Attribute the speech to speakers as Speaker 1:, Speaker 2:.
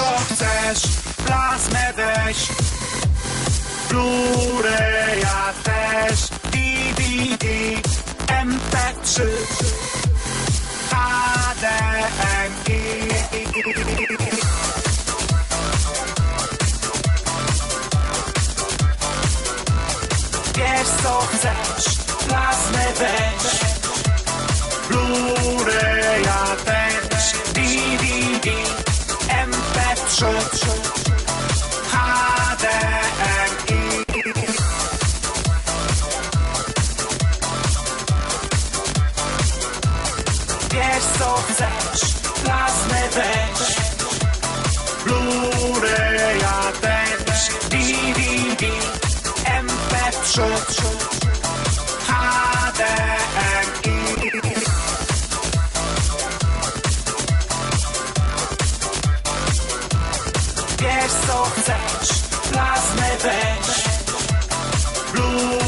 Speaker 1: co chcesz, plazmę weź. Blu-raya też, DVD, MP3, HDMI. Wiesz co chcesz, plazmę MP3, HDMI. Wiesz co chcesz, plazmę weź. Blu-raya też, DVD, MP3, Wiesz co chcesz, plazmy weź. Blue